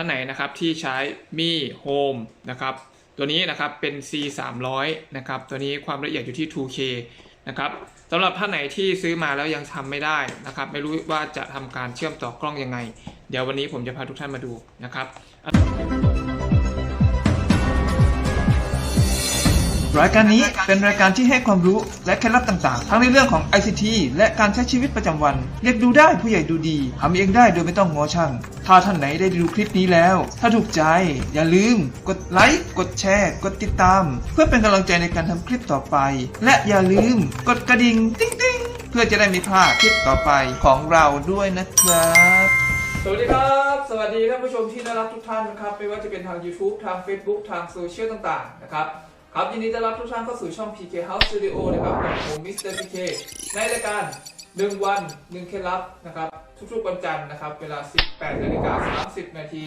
ท่านไหนนะครับที่ใช้มีโฮมนะครับตัวนี้นะครับเป็น C 3 0 0นะครับตัวนี้ความละเอียดอยู่ที่ 2K นะครับสำหรับท่านไหนที่ซื้อมาแล้วยังทำไม่ได้นะครับ ไม่รู้ว่าจะทำการเชื่อมต่อกล้องยังไง เดี๋ยววันนี้ผมจะพาทุกท่านมาดูนะครับ รายการนี้เป็นรายการที่ให้ความรู้และเคล็ดลับต่างๆ ทั้งในเรื่องของ ICT และการใช้ชีวิตประจำวัน เรียกดูได้ผู้ใหญ่ดูดีทำเองได้โดยไม่ต้องงอช่าง ถ้าท่านไหนได้ดูคลิปนี้แล้ว ถ้าถูกใจ อย่าลืม กดไลค์กดแชร์ กดติดตาม เพื่อเป็นกำลังใจในการทำคลิปต่อไป และอย่าลืม กดกระดิ่งติ๊งติ๊งเพื่อจะได้ไม่พลาดคลิปต่อไปของเราด้วยนะครับ สวัสดีครับ สวัสดีท่านผู้ชมที่น่ารักทุกท่านนะครับ ไม่ว่าจะเป็นทาง YouTube ทาง Facebook ทางโซเชียลต่างๆนะครับ ครับยินดีต้อนรับทุกท่านเข้าสู่ช่อง PK House Studio นะครับกับผมมิสเตอร์ PK ในรายการ 1 วัน 1 เคล็ดลับนะครับทุกๆวันจันทร์นะครับเวลา 18นาฬิกา30 นาที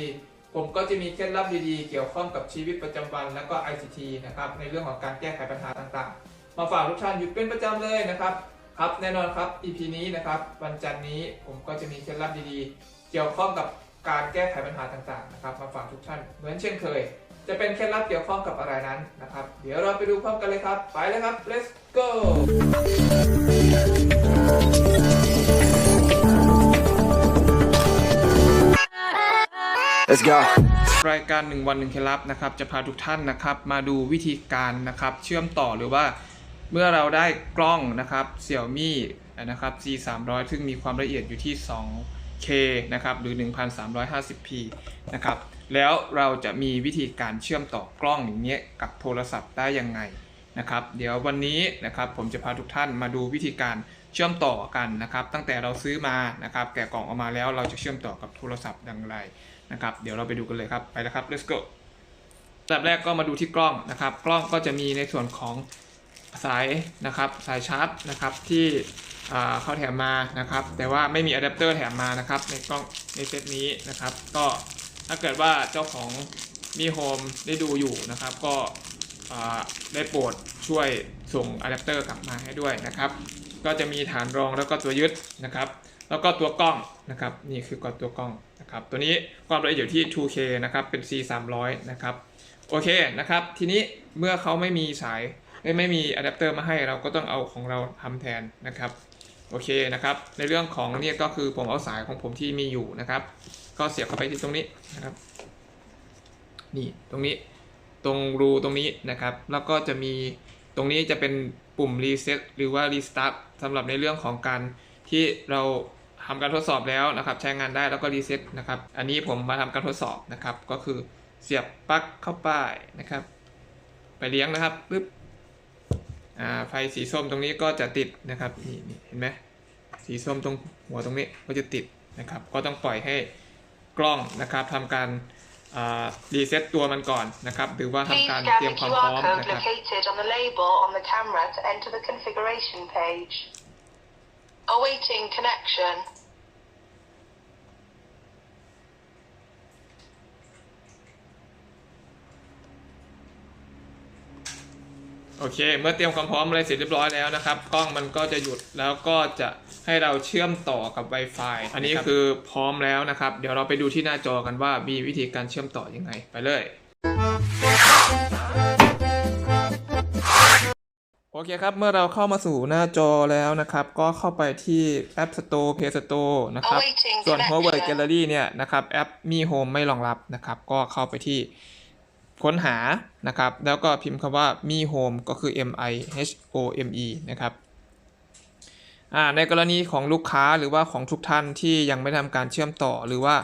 ผมก็จะมีเคล็ดลับดีๆ เกี่ยวข้องกับชีวิตประจำวัน และก็ ICT นะครับในเรื่องของการแก้ไขปัญหาต่างๆ มาฝากทุกท่านอยู่เป็นประจำเลยนะครับครับแน่นอนครับ EP นี้นะครับวันจันทร์นี้ผมก็จะมีเคล็ดลับดีๆ เกี่ยวข้องกับการแก้ไขปัญหาต่างๆนะครับมาฝากทุกท่านเหมือนเช่นเคย จะเป็นเคล็ดลับเกี่ยวข้องกับอะไรนั้นนะครับ เดี๋ยวเราไปดูพร้อมกันเลยครับ ไปเลยครับ let's go Let's go. รายการ 1 วัน1เคล็ดลับนะครับ จะพาทุกท่านนะครับ มาดูวิธีการนะครับ เชื่อมต่อหรือว่าเมื่อเราได้กล้องนะครับ Xiaomi นะครับ G 3 0 0ซึ่งมีความละเอียดอยู่ที่ 2K นะครับ หรือ 1350p นะครับ แล้วเราจะมีวิธีการเชื่อมต่อกล้องอย่างเงี้ยกับโทรศัพท์ได้ยังไงนะครับ เดี๋ยววันนี้นะครับผมจะพาทุกท่านมาดูวิธีการเชื่อมต่อกันนะครับ ตั้งแต่เราซื้อมานะครับ แกะกล่องออกมาแล้วเราจะเชื่อมต่อกับโทรศัพท์อย่างไรนะครับ เดี๋ยวเราไปดูกันเลยครับไปแล้วครับ let's go อับแรกก็มาดูที่กล้องนะครับ กล้องก็จะมีในส่วนของสายนะครับสายชาร์จนะครับที่เขาแถมมานะครับ แต่ว่าไม่มีอะแดปเตอร์แถมมานะครับ ในกล้องในเซตนี้นะครับ ก็ ถ้าเกิดว่าเจ้าของมีโฮมได้ดูอยู่นะครับ ก็ได้โปรดช่วยส่งอะแดปเตอร์กลับมาให้ด้วยนะครับ ก็จะมีฐานรองแล้วก็ตัวยึดนะครับ แล้วก็ตัวกล้องนะครับ นี่คือก็ตัวกล้องนะครับ ตัวนี้ความละเอียดอยู่ที่ 2K นะครับ เป็น C 3 0 0นะครับ โอเคนะครับ ทีนี้เมื่อเขาไม่มีสายไม่ไม่มีอะแดปเตอร์มาให้เราก็ต้องเอาของเราทำแทนนะครับ โอเคนะครับ ในเรื่องของเนี่ยก็คือผมเอาสายของผมที่มีอยู่นะครับ ก็เสียบเข้าไปที่ตรงนี้นะครับ นี่ตรงนี้ตรงรูตรงนี้นะครับ แล้วก็จะมีตรงนี้จะเป็นปุ่มรีเซ็ตหรือว่ารีสตาร์ทสำหรับในเรื่องของการที่เราทำการทดสอบแล้วนะครับ ใช้งานได้แล้วก็รีเซ็ตนะครับ อันนี้ผมมาทำการทดสอบนะครับ ก็คือเสียบปลั๊กเข้าไปนะครับ ไปเลี้ยงนะครับปึ๊บอ่าไฟสีส้มตรงนี้ก็จะติดนะครับนี่นี่เห็นไหมสีส้มตรงหัวตรงนี้ก็จะติดนะครับ ก็ต้องปล่อยให้ กล้องนะครับทำการรีเซ็ตตัวมันก่อนนะครับ หรือว่า Please ทำการ scan เตรียม the ความพร้อ QR ม code นะครับ located on โอเค เมื่อเตรียมความพร้อมอะไรเสร็จเรียบร้อยแล้วนะครับ กล้องมันก็จะหยุดแล้วก็จะให้เราเชื่อมต่อกับ Wi-Fi อันนี้คือพร้อมแล้วนะครับ เดี๋ยวเราไปดูที่หน้าจอกันว่ามีวิธีการเชื่อมต่อยังไง ไปเลย โอเคครับ เมื่อเราเข้ามาสู่หน้าจอแล้วนะครับ ก็เข้าไปที่ App Store Play Store นะครับ Awaiting ส่วน Huawei connection. Gallery เนี่ยนะครับ แอปมี Home ไม่รองรับนะครับ ก็เข้าไปที่ ค้นหานะครับ แล้วก็พิมพ์คำว่ามี Home ก็คือ M I H O M E นะครับอ่าในกรณีของลูกค้าหรือว่าของทุกท่านที่ยังไม่ทำการเชื่อมต่อ หรือว่า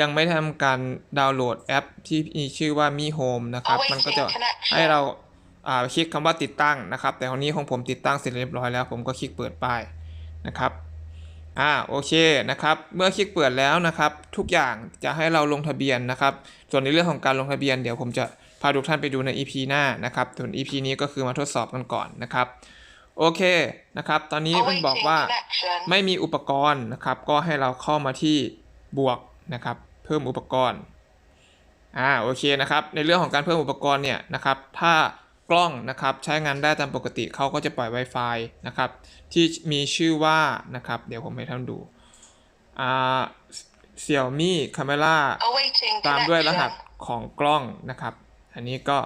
ยังไม่ทำการดาวน์โหลดแอปที่มีชื่อว่ามี Home นะครับ มันก็จะ Awaiting connection. ให้เราอ่าคลิกคำว่าติดตั้งนะครับ แต่ของนี้ของผมติดตั้งเสร็จเรียบร้อยแล้ว ผมก็คลิกเปิดป้ายนะครับอ่าโอเคนะครับ เมื่อคลิกเปิดแล้วนะครับ ทุกอย่างจะให้เราลงทะเบียนนะครับ ส่วนในเรื่องของการลงทะเบียนเดี๋ยวผมจะพาทุกท่านไปดูใน EP หน้านะครับส่วน EP นี้ก็คือมาทดสอบกันก่อนนะครับ โอเคนะครับ ตอนนี้มันบอก Awaiting ว่า connection. ไม่มีอุปกรณ์นะครับ ก็ให้เราเข้ามาที่บวกนะครับ เพิ่มอุปกรณ์อ่าโอเคนะครับ ในเรื่องของการเพิ่มอุปกรณ์เนี่ยนะครับ ถ้ากล้องนะครับใช้งานได้ตามปกติเขาก็จะปล่อย Wi-Fi นะครับ ที่มีชื่อว่านะครับ เดี๋ยวผมให้ท่านดูอ่า Xiaomi Camera Awaiting ตามด้วยรหัส connection. ของกล้องนะครับ อันนี้ก็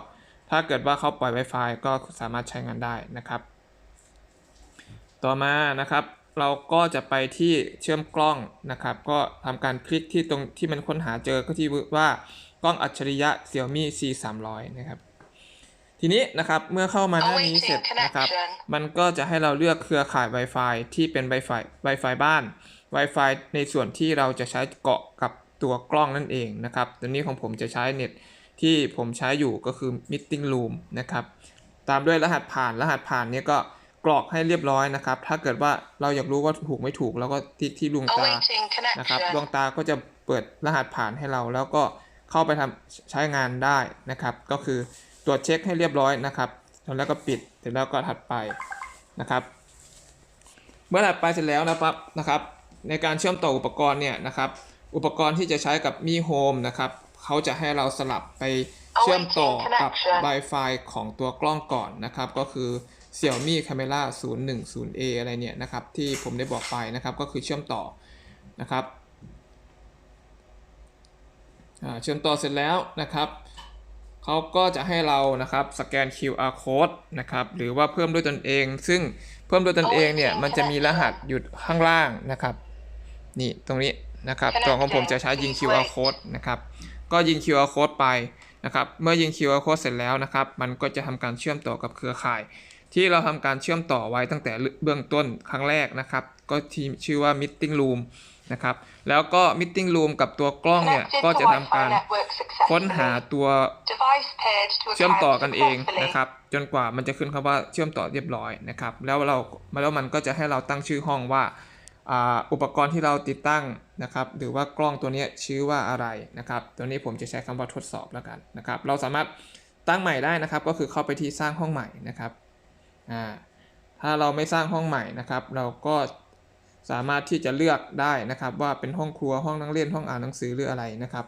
ถ้าเกิดว่าเขาปล่อย Wi-Fi ก็สามารถใช้งานได้นะครับ ต่อมานะครับเราก็จะไปที่เชื่อมกล้องนะครับ ก็ทำการคลิกที่ตรงที่มันค้นหาเจอก็ที่ว่ากล้องอัจฉริยะ Xiaomi C 3 0 0นะครับ ทีนี้นะครับเมื่อเข้ามาหน้านี้เสร็จนะครับ มันก็จะให้เราเลือกเครือข่าย Wi-Fi ที่เป็น Wi-Fi Wi-Fi บ้าน Wi-Fi ในส่วนที่เราจะใช้เกาะกับตัวกล้องนั่นเองนะครับ ตัวนี้ของผมจะใช้เน็ต ที่ผมใช้อยู่ก็คือ Meeting Room นะครับ ตามด้วยรหัสผ่าน รหัสผ่านเนี้ยก็กรอกให้เรียบร้อยนะครับ ถ้าเกิดว่าเราอยากรู้ว่าถูกไม่ถูก แล้วก็ที่ที่ดวงตา Awaiting นะครับ ดว connection. งตาก็จะเปิดรหัสผ่านให้เรา แล้วก็เข้าไปทำใช้งานได้นะครับ ก็คือตรวจเช็คให้เรียบร้อยนะครับแล้วก็ปิด เสร็จแล้วก็ถัดไปนะครับ เมื่อถัดไปเสร็จแล้วนะครับนะครับ ในการเชื่อมต่ออุปกรณ์เนี่ยนะครับ อุปกรณ์ที่จะใช้กับ Mi Home นะครับ เขาจะให้เราสลับไปเชื่อมต่อกับ Wi-Fi ของตัวกล้องก่อนนะครับ ก็คือ Xiaomi Camera 010A อะไรเนี่ยนะครับ ที่ผมได้บอกไปนะครับก็คือเชื่อมต่อนะครับอ่าเชื่อมต่อเสร็จแล้วนะครับเขาก็จะให้เรานะครับสแกน QR code นะครับหรือว่าเพิ่มด้วยตนเอง ซึ่งเพิ่มด้วยตนเองเนี่ยมันจะมีรหัสอยู่ข้างล่างนะครับ นี่ตรงนี้นะครับตัวของผมจะใช้ยิง QR code นะครับก็ยิง QR code ไปนะครับเมื่อยิง QR code เสร็จแล้วนะครับ มันก็จะทำการเชื่อมต่อกับเครือข่าย ที่เราทำการเชื่อมต่อไว้ตั้งแต่เบื้องต้นครั้งแรกนะครับ ก็ที่ชื่อว่า Meeting Room นะครับแล้วก็ Meeting Room กับตัวกล้องเนี่ย Connected ก็ to จะทำการ Wi-Fi network ค้นหา successfully. ตัว Device paired to a เชื่อมต่อกัน camera เอง successfully. นะครับ จนกว่ามันจะขึ้นคำว่าเชื่อมต่อเรียบร้อยนะครับ แล้วเราแล้วมันก็จะให้เราตั้งชื่อห้องว่า อุปกรณ์ที่เราติดตั้งนะครับ หรือว่ากล้องตัวนี้ชื่อว่าอะไรนะครับ ตัวนี้ผมจะใช้คำว่าทดสอบแล้วกันนะครับ เราสามารถตั้งใหม่ได้นะครับ ก็คือเข้าไปที่สร้างห้องใหม่นะครับถ้าเราไม่สร้างห้องใหม่นะครับ เราก็สามารถที่จะเลือกได้นะครับ ว่าเป็นห้องครัวห้องนั่งเล่นห้องอ่านหนังสือหรืออะไรนะครับ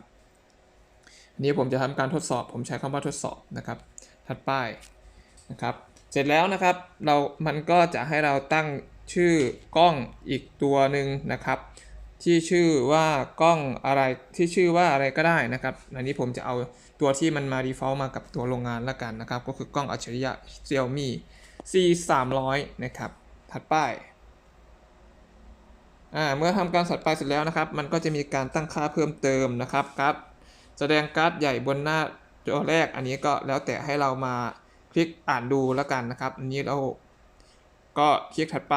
นนี้ผมจะทำการทดสอบ ผมใช้คำว่าทดสอบนะครับ ถัดไปนะครับ เสร็จแล้วนะครับ เรา มันก็จะให้เราตั้ง ชื่อกล้องอีกตัวหนึ่งนะครับ ที่ชื่อว่ากล้องอะไรที่ชื่อว่าอะไรก็ได้นะครับ อันนี้ผมจะเอาตัวที่มันมา default มากับตัวโรงงานละกันนะครับ ก็คือกล้องอัจฉริยะ Xiaomi C 3 0 0นะครับ ถัดไปเมื่อทำการสัดไปเสร็จแล้วนะครับ มันก็จะมีการตั้งค่าเพิ่มเติมนะครับการ์ดแสดงการ์ดใหญ่บนหน้าตัวแรก อันนี้ก็แล้วแต่ให้เรามาคลิกอ่านดูแล้วกันนะครับ อันนี้เรา ก็คลิกถัดไป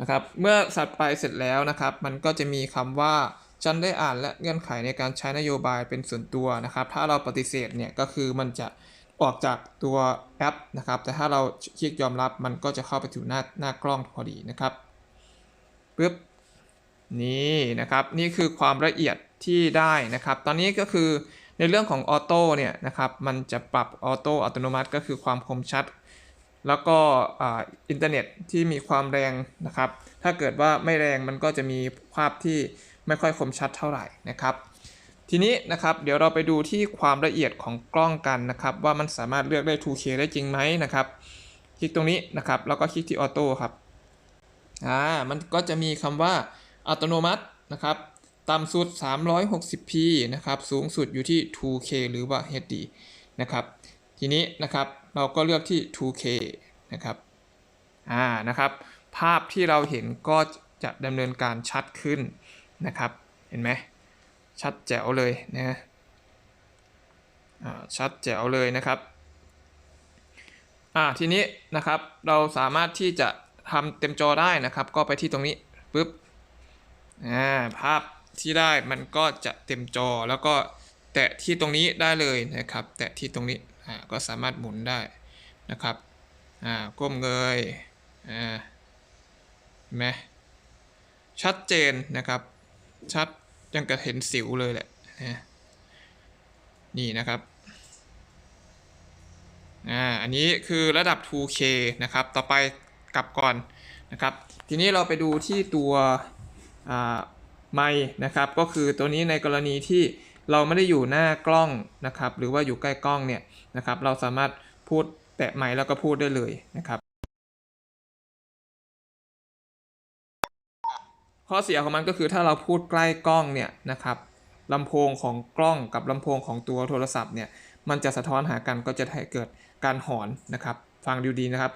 นะครับ เมื่อสัดไปเสร็จแล้วนะครับ มันก็จะมีคำว่าฉันได้อ่านและเงื่อนไขในการใช้นโยบายเป็นส่วนตัวนะครับ ถ้าเราปฏิเสธเนี่ยก็คือมันจะออกจากตัวแอปนะครับ แต่ถ้าเราคลิกยอมรับมันก็จะเข้าไปถึงหน้าหน้ากล้องพอดีนะครับปึ๊บนี่นะครับ นี่คือความละเอียดที่ได้นะครับ ตอนนี้ก็คือในเรื่องของออโต้เนี่ยนะครับ มันจะปรับออโต้อัตโนมัติ ก็คือความคมชัด แล้วก็อินเทอร์เน็ตที่มีความแรงนะครับ ถ้าเกิดว่าไม่แรงมันก็จะมีภาพที่ไม่ค่อยคมชัดเท่าไหร่นะครับ ทีนี้นะครับเดี๋ยวเราไปดูที่ความละเอียดของกล้องกันนะครับ ว่ามันสามารถเลือกได้ 2K ได้จริงไหมนะครับ คลิกตรงนี้นะครับ แล้วก็คลิกที่ออโต้ครับอ่ามันก็จะมีคำว่าอัตโนมัตินะครับต่ำสุด 360p นะครับ สูงสุดอยู่ที่ 2k หรือว่า HD นะครับ ทีนี้นะครับ เราก็เลือกที่ 2k นะครับ อ่า นะครับ ภาพที่เราเห็นก็จะดำเนินการชัดขึ้นนะครับ เห็นไหม ชัดแจ๋วเลยนะชัดแจ๋วเลยนะครับอ่าทีนี้นะครับเราสามารถที่จะทำเต็มจอได้นะครับ ก็ไปที่ตรงนี้ปุ๊บอ่าภาพที่ได้มันก็จะเต็มจอแล้วก็แตะที่ตรงนี้ได้เลยนะครับ แตะที่ตรงนี้ ก็สามารถหมุนได้นะครับอ่าก้มเงยอ่าเห็นไหมชัดเจนนะครับ ชัดยังกระเห็นสิวเลยแหละนี่นะครับอ่าอันนี้คือระดับ 2K นะครับ ต่อไปกลับก่อนนะครับ ทีนี้เราไปดูที่ตัวอ่าไมค์นะครับ ก็คือตัวนี้ในกรณีที่ เราไม่ได้อยู่หน้ากล้องนะครับ หรือว่าอยู่ใกล้กล้องเนี่ยนะครับ เราสามารถพูดแตะไมค์แล้วก็พูดได้เลยนะครับข้อเสียของมันก็คือถ้าเราพูดใกล้กล้องเนี่ยนะครับลำโพงของกล้องกับลำโพงของตัวโทรศัพท์เนี่ยมันจะสะท้อนหากันก็จะให้เกิดการหอนนะครับ ฟังดูดีนะครับ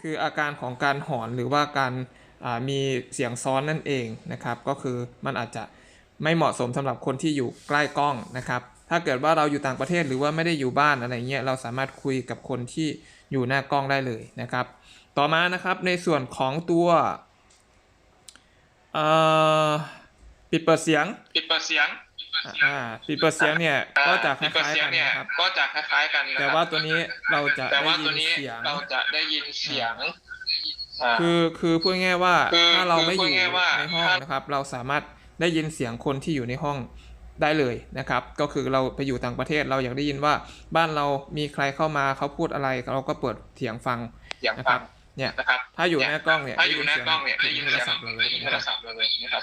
คืออาการของการหอนหรือว่าการ มีเสียงซ้อนนั่นเองนะครับ ก็คือมันอาจจะไม่เหมาะสมสำหรับคนที่อยู่ใกล้กล้องนะครับ ถ้าเกิดว่าเราอยู่ต่างประเทศหรือว่าไม่ได้อยู่บ้านอะไรเงี้ยเราสามารถคุยกับคนที่อยู่หน้ากล้องได้เลยนะครับ ต่อมานะครับในส่วนของตัวเอ่อปิดเปิดเสียงปิดเปิดเสียงอ่าปิดเปิดเสียงเนี่ยก็จะคปิดเปิดล้ายเสีๆยงกันเนี่ยนะครับก็จะคล้ายๆกันนะแต่ครับว่าตัวนี้เราจะแต่ได้ว่ายิตัวนนี้เสียงเราจะได้ยินเสียงอ่า คือคือพูดง่ายๆว่าคือถ้าเราไม่อยู่คือพูดง่ายๆว่าในห้องถ้านะครับ เราสามารถได้ยินเสียงคนที่อยู่ในห้องได้เลยนะครับ ก็คือเราไปอยู่ต่างประเทศเราอยากได้ยินว่าบ้านเรามีใครเข้ามาเขาพูดอะไรเราก็เปิดเสียงฟังอย่างนะคฟัรังบเนี่ยนะครับถ้าอยู่หน้ากล้องเนี่ยถ้าอยู่หน้ากล้องเนี่ยได้ยินโทเสีรยงศัพท์เราเลได้ยยินโทนะครรับศัพท์เราเลยนะครับ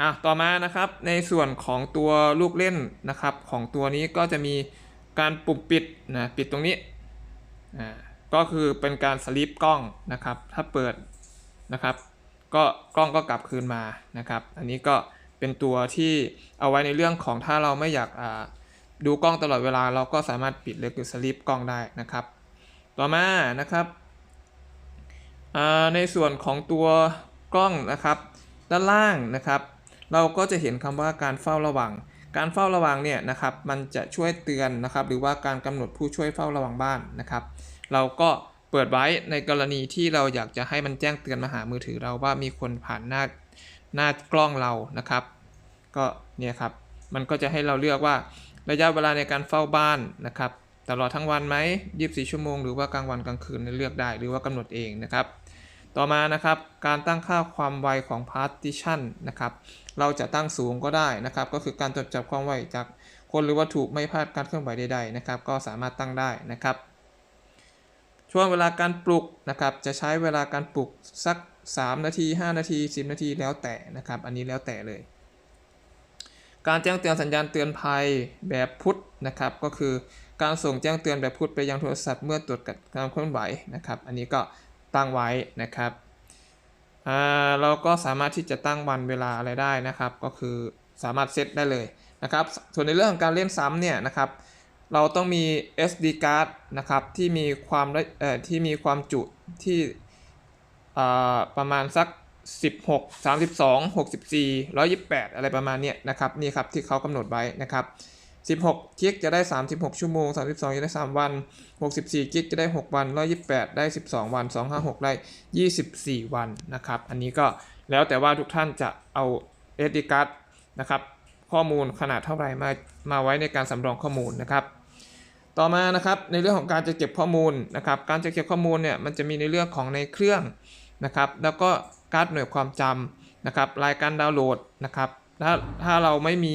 อะต่อมานะครับในส่วนของตัวลูกเล่นนะครับ ของตัวนี้ก็จะมีการปุ่มปิดนะปิดตรงนี้อ่า ก็คือเป็นการสลิปกล้องนะครับ ถ้าเปิดนะครับ ก็กล้องก็กลับคืนมานะครับ อันนี้ก็เป็นตัวที่เอาไว้ในเรื่องของถ้าเราไม่อยากดูกล้องตลอดเวลาเราก็สามารถปิดเลยคือสลิปกล้องได้นะครับ ต่อมานะครับในส่วนของตัวกล้องนะครับ ด้านล่างนะครับ เราก็จะเห็นคำว่าการเฝ้าระวัง การเฝ้าระวังเนี่ยนะครับ มันจะช่วยเตือนนะครับ หรือว่าการกำหนดผู้ช่วยเฝ้าระวังบ้านนะครับ เราก็เปิดไว้ในกรณีที่เราอยากจะให้มันแจ้งเตือนมาหามือถือเราว่ามีคนผ่านหน้าหน้ากล้องเรานะครับ ก็เนี่ยครับ มันก็จะให้เราเลือกว่าระยะเวลาในการเฝ้าบ้านนะครับตลอดทั้งวันไหม24 ชั่วโมงหรือว่ากลางวันกลางคืนเลือกได้หรือว่ากำหนดเองนะครับ ต่อมานะครับการตั้งค่าความไวของ partition นะครับเราจะตั้งสูงก็ได้นะครับ ก็คือการตรวจจับความไวจากคนหรือวัตถุไม่พลาดการเคลื่อนไหวใดๆนะครับ ก็สามารถตั้งได้นะครับ ช่วงเวลาการปลุกนะครับ จะใช้เวลาการปลุกสัก 3 นาที 5 นาที 10 นาทีแล้วแต่นะครับ อันนี้แล้วแต่เลย การแจ้งเตือนสัญญาณเตือนภัยแบบพุทธนะครับ ก็คือการส่งแจ้งเตือนแบบพุทธไปยังโทรศัพท์เมื่อตรวจการเคลื่อนไหวนะครับ อันนี้ก็ตั้งไว้นะครับอ่าเราก็สามารถที่จะตั้งวันเวลาอะไรได้นะครับ ก็คือสามารถเซตได้เลยนะครับ ส่วนในเรื่องของการเล่นซ้ำเนี่ยนะครับ เราต้องมี SD card นะครับที่มีความที่มีความจุที่ประมาณสัก 16 32 64 128 อะไรประมาณเนี้ยนะครับนี่ครับที่เขากำหนดไว้นะครับ 16กิกจะได้ 36 ชั่วโมง 32 จะได้ 3 วัน 64กิกจะได้ 6 วัน 128 ได้ 12 วัน 256 ได้ 24 วันนะครับ อันนี้ก็แล้วแต่ว่าทุกท่านจะเอา SD card นะครับข้อมูลขนาดเท่าไหร่มามาไว้ในการสำรองข้อมูลนะครับ ต่อมานะครับในเรื่องของการจะเก็บข้อมูลนะครับการจะเก็บข้อมูลเนี่ยมันจะมีในเรื่องของในเครื่องนะครับแล้วก็การ์ดหน่วยความจำนะครับรายการดาวน์โหลดนะครับถ้าถ้าเราไม่มี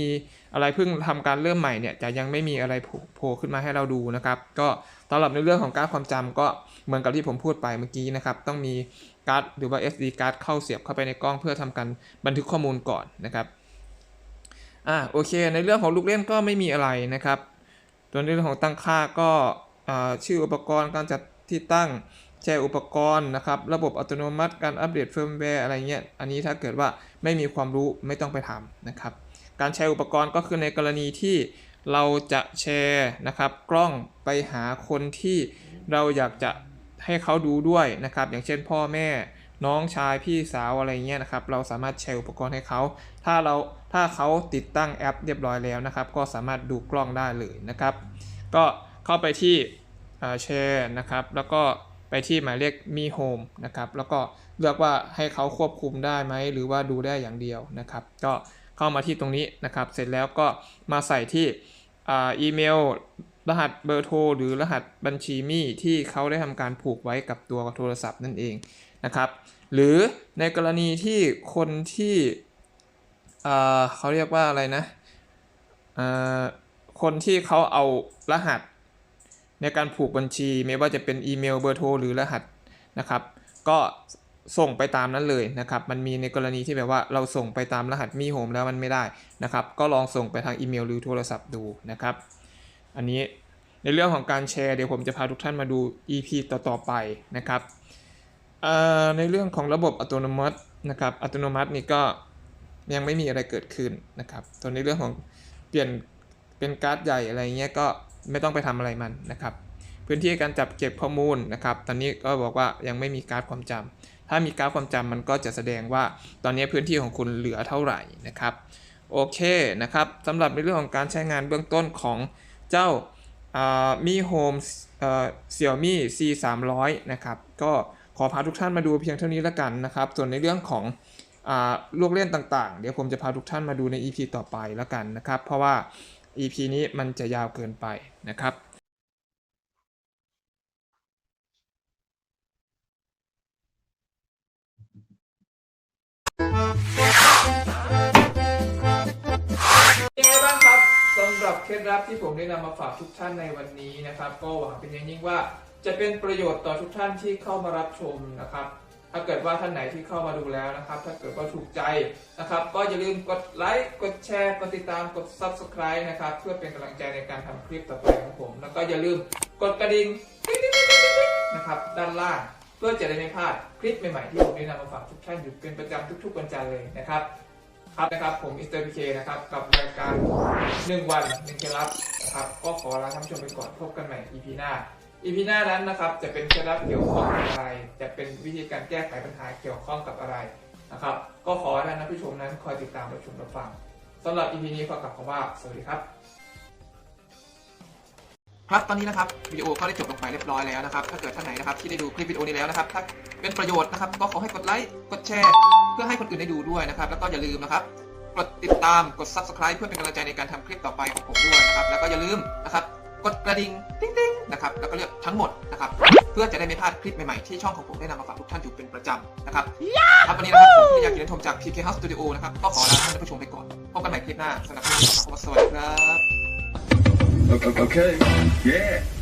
อะไรเพิ่งทำการเริ่มใหม่เนี่ยจะยังไม่มีอะไรโผล่ขึ้นมาให้เราดูนะครับก็สำหรับในเรื่องของการ์ดความจำก็เหมือนกับที่ผมพูดไปเมื่อกี้นะครับต้องมีการ์ดหรือว่า SD การ์ดเข้าเสียบเข้าไปในกล้องเพื่อทำการบันทึกข้อมูลก่อนนะครับอ่าโอเค ในเรื่องของลูกเล่นก็ไม่มีอะไรนะครับ ตัวในเรื่องของตั้งค่าก็ชื่ออุปกรณ์การจัดที่ตั้งแชร์อุปกรณ์นะครับ ระบบอัตโนมัติการอัปเดตเฟิร์มแวร์อะไรเงี้ย อันนี้ถ้าเกิดว่าไม่มีความรู้ไม่ต้องไปทำนะครับ การแชร์อุปกรณ์ก็คือในกรณีที่เราจะแชร์นะครับ กล้องไปหาคนที่เราอยากจะให้เขาดูด้วยนะครับ อย่างเช่นพ่อแม่ น้องชายพี่สาวอะไรเงี้ยนะครับ เราสามารถแชร์อุปกรณ์ให้เขา ถ้าเราถ้าเขาติดตั้งแอปเรียบร้อยแล้วนะครับ ก็สามารถดูกล้องได้เลยนะครับ ก็เข้าไปที่แชร์นะครับ แล้วก็ไปที่หมายเลขมีโฮมนะครับ แล้วก็เลือกว่าให้เขาควบคุมได้ไหม หรือว่าดูได้อย่างเดียวนะครับ ก็เข้ามาที่ตรงนี้นะครับ เสร็จแล้วก็มาใส่ที่อีเมล รหัสเบอร์โทร หรือรหัสบัญชีมี่ที่เขาได้ทำการผูกไว้กับตัวโทรศัพท์นั่นเอง นะครับ หรือในกรณีที่คนที่เขาเรียกว่าอะไรนะคนที่เขาเอารหัสในการผูกบัญชีไม่ว่าจะเป็นอีเมลเบอร์โทรหรือรหัสนะครับ ก็ส่งไปตามนั้นเลยนะครับ มันมีในกรณีที่แบบว่าเราส่งไปตามรหัสมีโฮมแล้วมันไม่ได้นะครับ ก็ลองส่งไปทางอีเมลหรือโทรศัพท์ดูนะครับ อันนี้ในเรื่องของการแชร์เดี๋ยวผมจะพาทุกท่านมาดู EP ต่อๆไปนะครับ ในเรื่องของระบบอัตโนมัตินะครับ อัตโนมัตินี่ก็ยังไม่มีอะไรเกิดขึ้นนะครับส่วนในเรื่องของเปลี่ยนเป็นการ์ดใหญ่อะไรเงี้ยก็ไม่ต้องไปทำอะไรมันนะครับ พื้นที่การจับเก็บข้อมูลนะครับ ตอนนี้ก็บอกว่ายังไม่มีการ์ดความจำถ้ามีการ์ดความจำมันก็จะแสดงว่าตอนนี้พื้นที่ของคุณเหลือเท่าไหร่นะครับ โอเคนะครับสำหรับในเรื่องของการใช้งานเบื้องต้นของเจ้ามีโฮมเสี่ยวมี่ C 3 0 0นะครับ ก็ ขอพาทุกท่านมาดูเพียงเท่านี้แล้วกันนะครับ ส่วนในเรื่องของอลูกเล่นต่างๆ เดี๋ยวผมจะพาทุกท่านมาดูใน EP ต่อไปแล้วกันนะครับ เพราะว่า EP นี้มันจะยาวเกินไปนะครับยังไงบ้างครับสำหรับเคล็ดลับที่ผมได้นำมาฝากทุกท่านในวันนี้นะครับ ก็หวังเป็นอย่างยิ่งว่า จะเป็นประโยชน์ต่อทุกท่านที่เข้ามารับชมนะครับ ถ้าเกิดว่าท่านไหนที่เข้ามาดูแล้วนะครับ ถ้าเกิดว่าถูกใจนะครับ ก็อย่าลืมกดไลค์กดแชร์กดติดตามกด subscribe นะครับ เพื่อเป็นกำลังใจในการทำคลิปต่อไปของผม แล้วก็อย่าลืมกดกระดิ่งนะครับด้านล่างเพื่อจะได้ไม่พลาดคลิปใหม่ๆที่ผมได้นำมาฝากทุกท่านอยู่เป็นประจำทุกๆวันจันทร์เลยนะครับครับนะครับผมอิสเตอร์พีเคนะครับกับรายการ 1 วัน1เคล็ดลับนะครับก็ขอลาท่านผู้ชมไปก่อนพบกันใหม่ EP หน้า EP หน้านั้นนะครับ จะเป็นเคล็ดลับเกี่ยวข้องกับอะไร จะเป็นวิธีการแก้ไขปัญหาเกี่ยวข้องกับอะไรนะครับ ก็ขอให้ท่านผู้ชมนั้นคอยติดตามรับชมรับฟังสำหรับ EP นี้ขอกลับคำว่า สวัสดีครับครับตอนนี้นะครับวิดีโอก็ได้จบลงไปเรียบร้อยแล้วนะครับ ถ้าเกิดท่านไหนนะครับที่ได้ดูคลิปวิดีโอนี้แล้วนะครับ ถ้าเป็นประโยชน์นะครับ ก็ขอให้กดไลค์กดแชร์ เพื่อให้คนอื่นได้ดูด้วยนะครับ แล้วก็อย่าลืมนะครับ กดติดตามกด subscribe เพื่อเป็นกำลังใจในการทำคลิปต่อไปของผมด้วยนะครับ แล้วก็อย่าลืมนะครับ กดกระดิ่งติ๊งติ๊งนะครับแล้วก็เลือกทั้งหมดนะครับเพื่อจะได้ไม่พลาดคลิปใหม่ๆ ที่ช่องของผมได้นำมาฝากทุกท่านอยู่เป็นประจำนะครับครับวันนี้นะครับผมที่อยากกินชมจาก PK House Studio นะครับก็ขอลาท่านผู้ชมไปก่อนพบกันใหม่คลิปหน้าสำหรับวันนี้ขอสวัสดีครับ Okay. okay. Yeah.